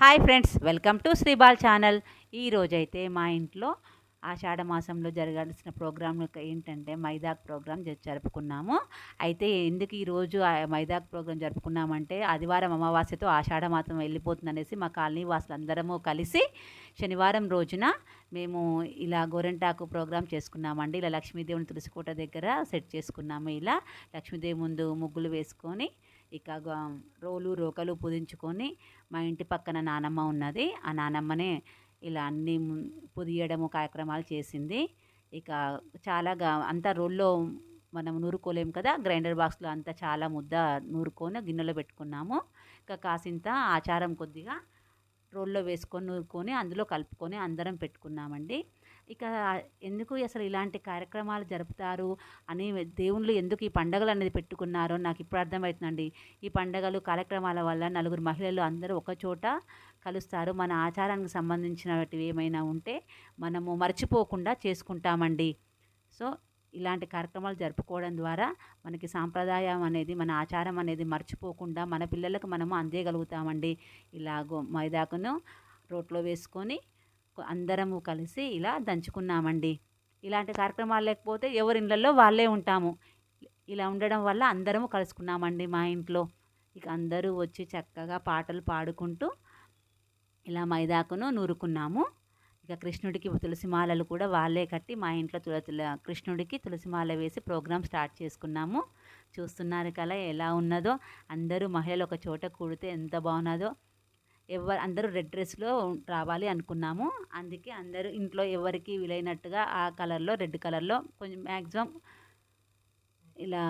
Hi friends welcome to Sribal channel. ఈరోజైతే మా ఇంట్లో ఆషాఢ మాసంలో జరగాల్సిన ప్రోగ్రామ్ ఏంటంటే మైదాక్ ప్రోగ్రామ్ జరుపుకున్నాము. అయితే ఎందుకు ఈరోజు మైదాక్ ప్రోగ్రామ్ జరుపుకున్నామంటే ఆదివారం అమావాస్యతో ఆషాఢ మాసం వెళ్ళిపోతుంది అనేసి మా కాలనీ వాసులందరము కలిసి శనివారం రోజున మేము ఇలా గోరెంటాకు ప్రోగ్రామ్ చేసుకున్నామండి. ఇలా లక్ష్మీదేవుని తులసికోట దగ్గర సెట్ చేసుకున్నాము. ఇలా లక్ష్మీదేవి ముందు ముగ్గులు వేసుకొని ఇక రోలు రోకలు పుదించుకొని మా ఇంటి పక్కన నానమ్మ ఉన్నది. ఆ నానమ్మనే ఇలా అన్ని పుదియడము కార్యక్రమాలు చేసింది. ఇక చాలా అంత అంతా రోల్లో మనం నూరుకోలేము కదా గ్రైండర్ బాక్స్లో అంతా చాలా ముద్ద నూరుకొని గిన్నెలో పెట్టుకున్నాము. ఇక కాసింత ఆచారం కొద్దిగా రోల్లో వేసుకొని నూరుకొని అందులో కలుపుకొని అందరం పెట్టుకున్నామండి. ఇక ఎందుకు అసలు ఇలాంటి కార్యక్రమాలు జరుపుతారు? అని దేవుళ్ళు ఎందుకు ఈ పండగలు అనేది పెట్టుకున్నారో నాకు ఇప్పుడు అర్థమవుతుందండి. ఈ పండగలు కార్యక్రమాల వల్ల నలుగురు మహిళలు అందరూ ఒక చోట కలుస్తారు. మన ఆచారానికి సంబంధించినవి ఏమైనా ఉంటే మనము మర్చిపోకుండా చేసుకుంటామండి. సో ఇలాంటి కార్యక్రమాలు జరుపుకోవడం ద్వారా మనకి సాంప్రదాయం అనేది మన ఆచారం అనేది మర్చిపోకుండా మన పిల్లలకు మనము అందేయగలుగుతామండి. ఇలాగో మైదాకును రోట్లో వేసుకొని అందరము కలిసి ఇలా దంచుకున్నామండి. ఇలాంటి కార్యక్రమాలు లేకపోతే ఎవరి ఇళ్ళల్లో వాళ్ళే ఉంటాము. ఇలా ఉండడం వల్ల అందరము కలుసుకున్నామండి మా ఇంట్లో. ఇక అందరూ వచ్చి చక్కగా పాటలు పాడుకుంటూ ఇలా మైదాకును నూరుకున్నాము. ఇక కృష్ణుడికి తులసి మాలలు కూడా వాళ్ళే కట్టి మా ఇంట్లో తుల తుల- కృష్ణుడికి తులసి మాల వేసి ప్రోగ్రామ్ స్టార్ట్ చేసుకున్నాము. చూస్తున్నారు కదా ఎలా ఉన్నదో. అందరూ మహిళలు ఒక చోట కూడితే ఎంత బాగున్నదో. ఎవరు అందరూ రెడ్ డ్రెస్లో రావాలి అనుకున్నాము. అందుకే అందరూ ఇంట్లో ఎవరికి వీలైనట్టుగా ఆ కలర్లో రెడ్ కలర్లో కొంచెం మ్యాక్సిమం ఇలా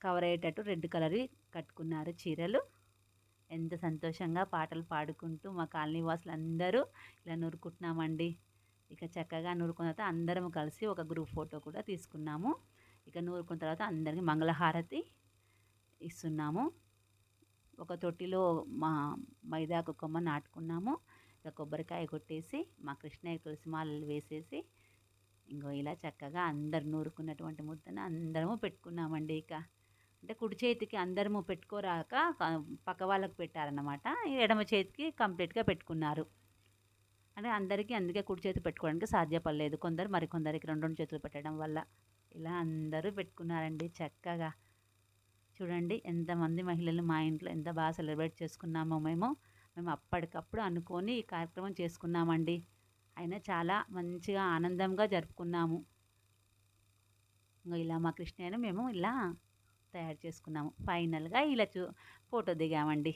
కవర్ అయ్యేటట్టు రెడ్ కలర్వి కట్టుకున్నారు చీరలు. ఎంత సంతోషంగా పాటలు పాడుకుంటూ మా కాలనీ వాసులు అందరూ ఇలా నూరుకుంటున్నామండి. ఇక చక్కగా నూరుకున్న తర్వాత అందరం కలిసి ఒక గ్రూప్ ఫోటో కూడా తీసుకున్నాము. ఇక నూరుకున్న తర్వాత అందరికీ మంగళహారతి ఇస్తున్నాము. ఒక తొట్టిలో మా మైదాకు కొమ్మ నాటుకున్నాము. ఇక కొబ్బరికాయ కొట్టేసి మా కృష్ణయ్య తులసి మాలలు వేసేసి ఇంకో ఇలా చక్కగా అందరు నూరుకున్నటువంటి ముద్దను అందరము పెట్టుకున్నామండి ఇక. అంటే కుడి చేతికి అందరము పెట్టుకోరాక పక్క వాళ్ళకు పెట్టారన్నమాట. ఎడమ చేతికి కంప్లీట్గా పెట్టుకున్నారు. అంటే అందరికీ అందుకే కుడి చేతి పెట్టుకోవడానికి సాధ్యపడలేదు. కొందరు మరికొందరికి రెండు రెండు చేతులు పెట్టడం వల్ల ఇలా అందరూ పెట్టుకున్నారండి చక్కగా. చూడండి ఎంతమంది మహిళలు మా ఇంట్లో ఎంత బాగా సెలబ్రేట్ చేసుకున్నామో మేము. మేము అప్పటికప్పుడు అనుకొని ఈ కార్యక్రమం చేసుకున్నామండి. అయినా చాలా మంచిగా ఆనందంగా జరుపుకున్నాము. ఇంకా ఇలా మా కృష్ణయ్యను మేము ఇలా తయారు చేసుకున్నాము. ఫైనల్గా ఇలా చూ ఫోటో దిగామండి.